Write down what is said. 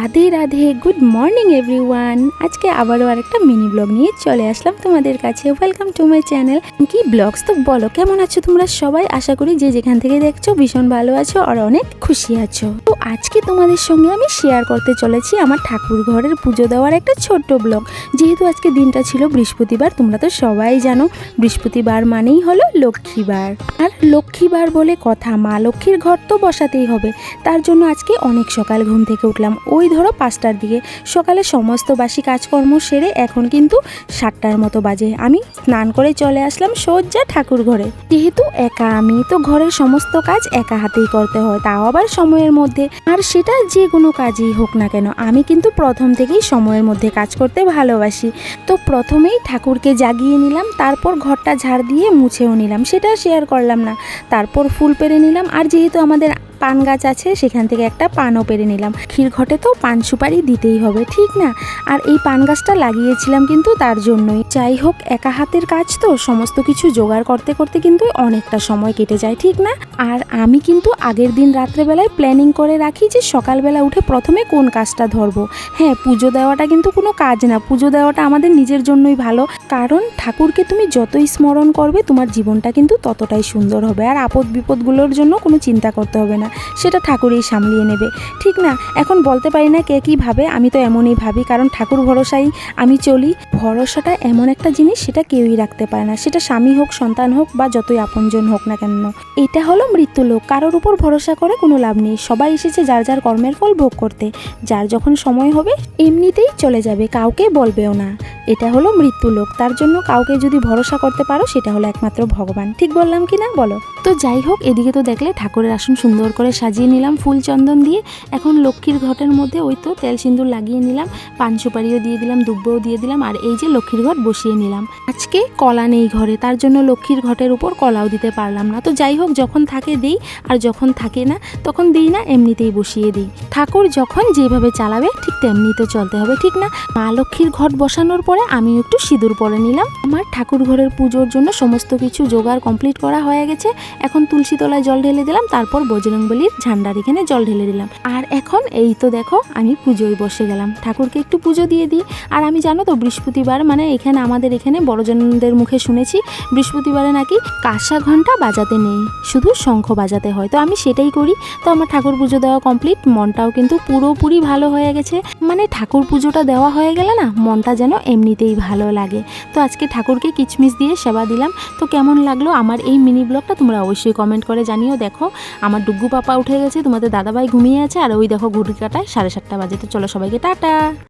Radhe Radhe good morning everyone আজকে আবারও আরেকটা মিনি ব্লগ নিয়ে চলে আসলাম তোমাদের কাছে। ওয়েলকাম টু মাই চ্যানেল কি ব্লগস তো বলো, কেমন আছো তোমরা সবাই? আশা করি যে যেখান থেকে দেখছ ভীষণ ভালো আছো আর অনেক খুশি আছো। তো আজকে তোমাদের সঙ্গে আমি শেয়ার করতে চলেছি আমার ঠাকুর ঘরের পুজো দেওয়ার একটা ছোট্ট ব্লগ যেহেতু আজকে দিনটা ছিল বৃহস্পতিবার, তোমরা তো সবাই জানো, বৃহস্পতিবার মানেই হলো লক্ষ্মীবার। আর লক্ষ্মীবার বলে কথা, মা লক্ষ্মীর ঘর তো বসাতেই হবে। তার জন্য আজকে অনেক সকাল ঘুম থেকে উঠলাম। ওই ধরো পাঁচটার দিকে। সকালে সমস্ত বাসি কাজকর্ম সেরে এখন কিন্তু সাতটার মতো বাজে। আমি স্নান করে চলে আসলাম সজ্জা ঠাকুর ঘরে। যেহেতু একা, আমি তো ঘরের সমস্ত কাজ একা হাতেই করতে হয়, তাও আবার সময়ের মধ্যে। আর সেটা যে কোনো কাজই হোক না কেন, আমি কিন্তু প্রথম থেকেই সময়ের মধ্যে কাজ করতে ভালোবাসি। তো প্রথমেই ঠাকুরকে জাগিয়ে নিলাম, তারপর ঘরটা ঝাড় দিয়ে মুছেও নিলাম, সেটা শেয়ার করলাম না। তারপর ফুল পেরে নিলাম, আর যেহেতু আমাদের পান গাছ আছে, সেখান থেকে একটা পানও পেরে নিলাম। ক্ষীর ঘটে তো পান সুপারি দিতেই হবে, ঠিক না? আর এই পান গাছটা লাগিয়েছিলাম কিন্তু তার জন্যই। যাই হোক, একা হাতের কাজ তো, সমস্ত কিছু জোগাড় করতে করতে কিন্তু অনেকটা সময় কেটে যায়, ঠিক না? আর আমি কিন্তু আগের দিন রাত্রেবেলায় প্ল্যানিং করে রাখি যে সকালবেলা উঠে প্রথমে কোন কাজটা ধরবো। হ্যাঁ পুজো দেওয়াটা কিন্তু কোনো কাজ না, পুজো দেওয়াটা আমাদের নিজের জন্যই ভালো। কারণ ঠাকুরকে তুমি যতই স্মরণ করবে, তোমার জীবনটা কিন্তু ততটাই সুন্দর হবে, আর আপদ বিপদগুলোর জন্য কোনো চিন্তা করতে হবে না। সেটা ঠাকুরই সামলিয়ে নেবে। ঠিক না? এখন বলতে পারি না কে কী ভাবে, আমি তো এমনই ভাবি, কারণ ঠাকুর ভরসাই আমি চলি। ভরসাটা এমন একটা জিনিস, সেটা কেউই রাখতে পারে না। সেটা স্বামী হোক, সন্তান হোক, বা যতই আপনজন হোক না কেন। এটা হলো মৃত্যু লোক। কারোর উপর ভরসা করে কোনো লাভ নেই। সবাই এসেছে যার যার কর্মের ফল ভোগ করতে। যার যখন সময় হবে, এমনিতেই চলে যাবে, কাউকে বলবেও না। এটা হলো মৃত্যু লোক। তার জন্য কাউকে যদি ভরসা করতে পারো, সেটা হলো একমাত্র ভগবান। ঠিক বললাম কি না? বলো। তো যাই হোক, এদিকে তো দেখলে ঠাকুরের আসন সুন্দর করে সাজিয়ে নিলাম, ফুল চন্দন দিয়ে। এখন লক্ষ্মীর ঘটের মধ্যে ওই তো তেল সিঁদুর লাগিয়ে নিলাম পান সুপারিও দিয়ে দিলাম, দুব্বও দিয়ে দিলাম, আর এই যে লক্ষ্মীর ঘট বসিয়ে নিলাম। আজকে কলা নেই ঘরে, তার জন্য লক্ষ্মীর ঘটের উপর কলাও দিতে পারলাম না। তো যাই হোক, যখন থাকে দিই, আর যখন থাকে না, তখন দিই না, এমনিতেই বসিয়ে দিই। ঠাকুর যখন যেভাবে চালাবে, ঠিক তেমনি তো চলতে হবে, ঠিক না? মা লক্ষ্মীর ঘট বসানোর পরে আমি একটু সিঁদুর পরে নিলাম। আমার ঠাকুর ঘরের পুজোর জন্য সমস্ত কিছু জোগাড় কমপ্লিট করা হয়ে গেছে। এখন তুলসী তলায় জল ঢেলে দিলাম, তারপর বজরংবলির ঝান্ডার এখানে জল ঢেলে দিলাম। আর এখন এই তো দেখো, আমি পুজোয় বসে গেলাম। ঠাকুরকে একটু পুজো দিয়ে দিই। আর আমি জানো তো, বৃহস্পতিবার মানে এখানে আমাদের এখানে বড়জনদের মুখে শুনেছি, বৃহস্পতিবারে নাকি কাঁসা ঘণ্টা বাজাতে নেই, শুধু শঙ্খ বাজাতে হয়। তো আমি সেটাই করি। তো আমার ঠাকুর পুজো দেওয়া কমপ্লিট, মনটাও কিন্তু পুরোপুরি ভালো হয়ে গেছে। মানে ঠাকুর পুজোটা দেওয়া হয়ে গেলে না, মনটা যেন এমনিতেই ভালো লাগে। তো আজকে ঠাকুরকে কিচমিচ দিয়ে সেবা দিলাম। তো কেমন লাগল আমার এই মিনি ব্লগটা তোমরা অবশ্যই কমেন্ট করে জানিও। দেখো, আমার ডুগ্গু পাপা উঠে গেছে, তোমাদের দাদাভাই ঘুমিয়ে আছে, আর ওই দেখো ঘুটি কাটায় সাড়ে সাতটা বাজে তো চলো সবাইকে, টাটা!